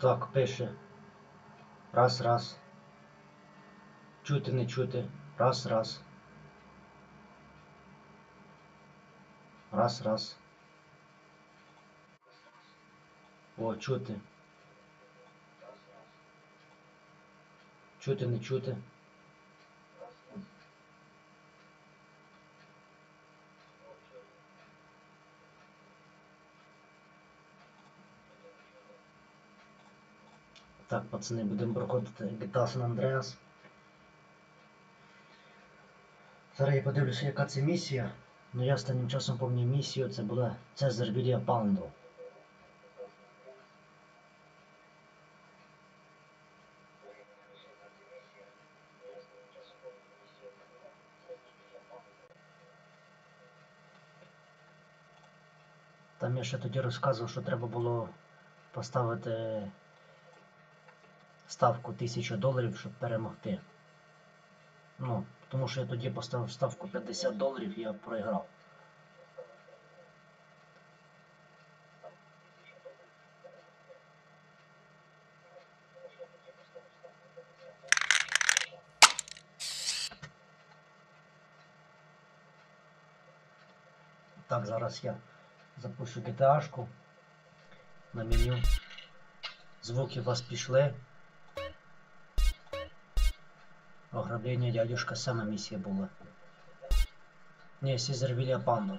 Так, пише. Раз, раз. Чути, не чути. Раз, раз. Раз, раз. О, чути. Чути, не чути. Так, пацани, будемо проходити GTA San Andreas. Зараз я подивлюся, яка це місія. Ну я останнім часом пам'ятаю місію, це була Цезар Вілія Пандо. Там я ще тоді розказував, що треба було поставити ставку 1000 доларів, щоб перемогти. Ну, тому що я тоді поставив ставку 50 доларів я проіграв. Так, зараз я запущу GTA-шку на меню. Звуки у вас пішли. Ограблення дядюшка сама миссия была. Не, Сизер Вилья Панду.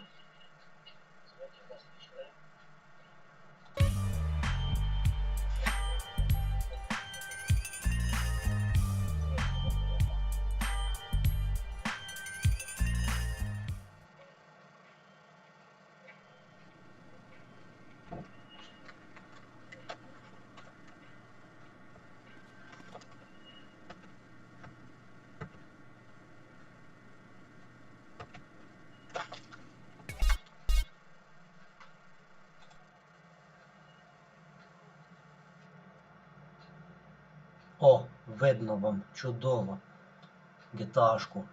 О, видно вам чудово. Гіташку.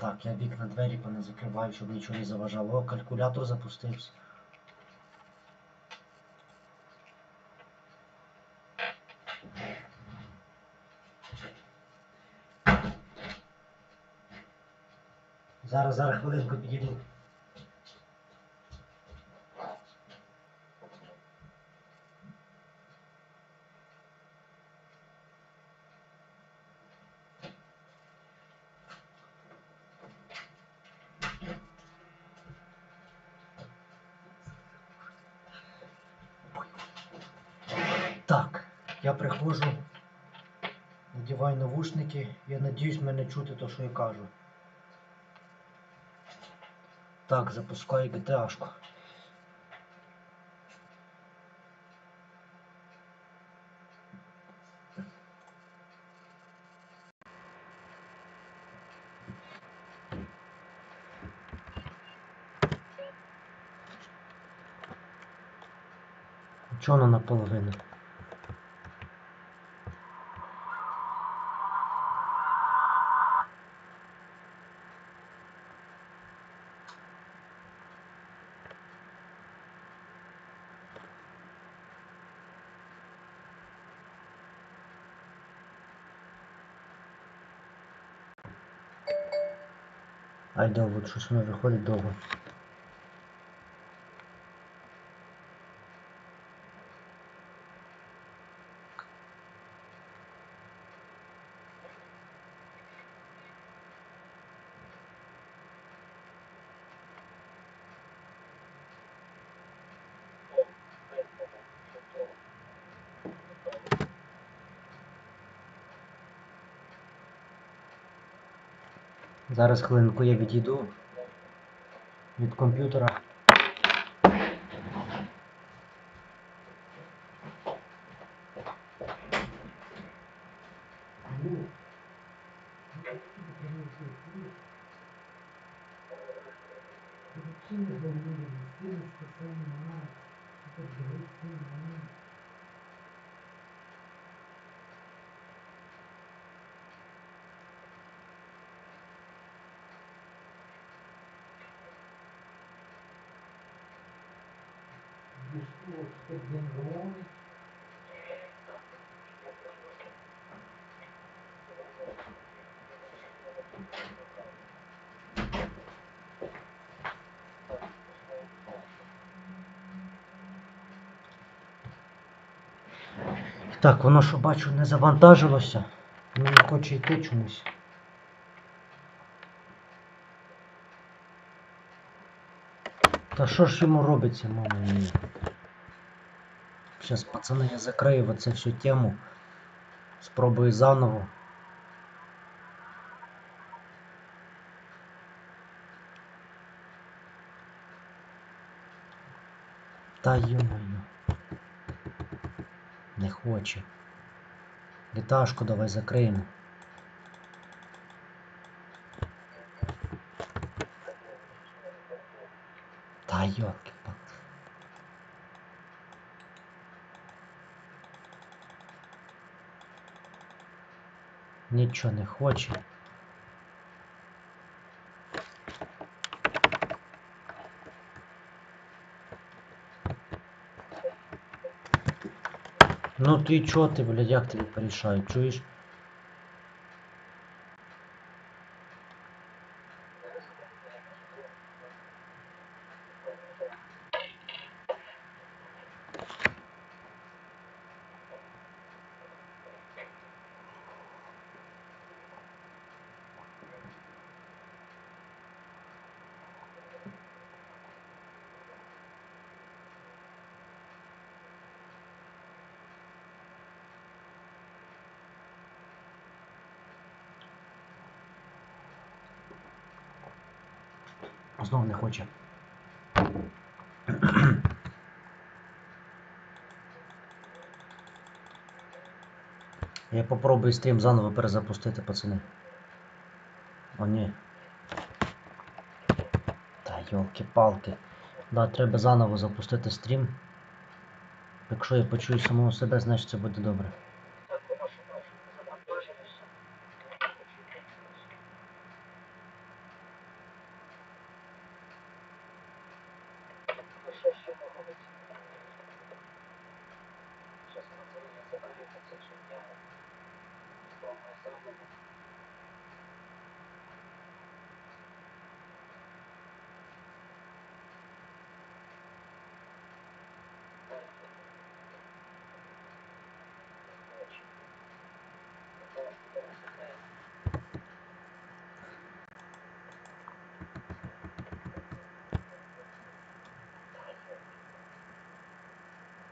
Так, я вікна двері не закриваю, щоб нічого не заважало. О, калькулятор запустився. Зараз, зараз хвилинку підійду. Так, я приходжу, надіваю навушники, я надіюсь мене чути то, що я кажу. Так, запускаю GTA-шку. Чого вона наполовину? Ай, довго, щось воно виходить довго. Зараз хвилинку я відійду від комп'ютера. Так, воно що бачу не завантажилося. Воно не хоче йти чомусь. Та що ж йому робиться, мама мія? Зараз, пацани, я закрию оце всю тему. Спробую заново. Та ё-моё. Не хоче. Гіташку давай закриємо. Та йолки палки Нічого не хоче. Ну ти чо ти, блядь, як тебе порішають, чуєш? Знов не хоче. Я попробую стрім заново перезапустити, пацани. О, ні. Та йолки-палки. Да, треба заново запустити стрім. Якщо я почую самого себе, значить це буде добре.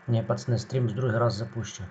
Ні, пацани, стрім з другий раз запущу.